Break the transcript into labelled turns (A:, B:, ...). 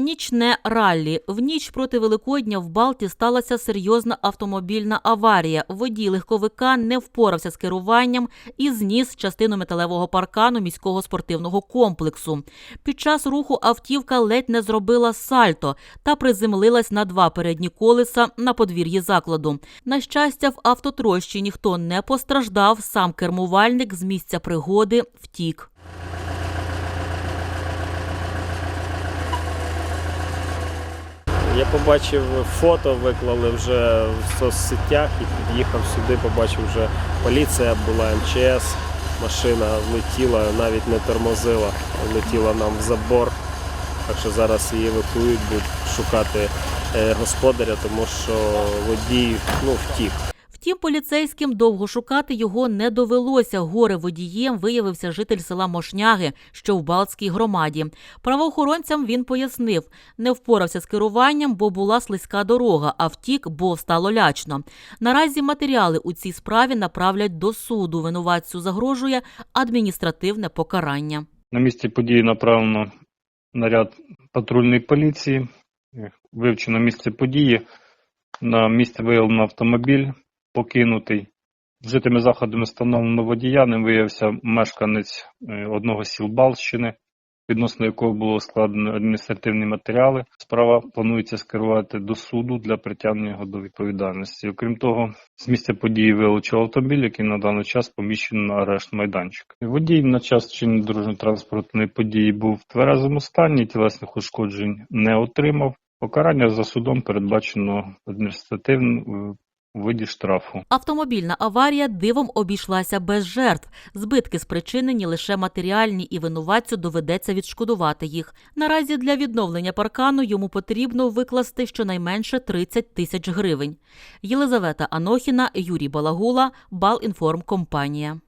A: Нічне раллі. В ніч проти Великодня в Балті сталася серйозна автомобільна аварія. Водій легковика не впорався з керуванням і зніс частину металевого паркану міського спортивного комплексу. Під час руху автівка ледь не зробила сальто та приземлилась на два передні колеса на подвір'ї закладу. На щастя, в автотрощі ніхто не постраждав. Сам кермувальник з місця пригоди втік.
B: Я побачив фото, виклали вже в соцсетях і під'їхав сюди, побачив вже поліція була, МЧС, машина влетіла, навіть не тормозила, влетіла нам в забор. Так що зараз її евакуюють, будуть шукати е, господаря, тому що водій ну, втік.
A: Втім, поліцейським довго шукати його не довелося. Горе водієм виявився житель села Мошняги, що в Балтській громаді. Правоохоронцям він пояснив, не впорався з керуванням, бо була слизька дорога, а втік, бо стало лячно. Наразі матеріали у цій справі направлять до суду. Винуватцю загрожує адміністративне покарання.
C: На місці події направлено наряд патрульної поліції. Вивчено місце події. На місці виявлено автомобіль покинутий. Вжитими заходами встановлено водія, ним виявився мешканець е, одного сіл Балщини, відносно якого було складено адміністративні матеріали. Справа планується скерувати до суду для притягнення його до відповідальності. Окрім того, з місця події вилучив автомобіль, який на даний час поміщено на арешт майданчик. Водій на час чинення дорожньо-транспортної події був в тверезому стані, тілесних ушкоджень не отримав. Покарання за судом передбачено адміністративним виді штрафу.
A: Автомобільна аварія дивом обійшлася без жертв. Збитки спричинені лише матеріальні, і винуватцю доведеться відшкодувати їх. Наразі для відновлення паркану йому потрібно викласти щонайменше 30 тисяч гривень. Єлизавета Анохіна, Юрій Балагула, Балінформкомпанія.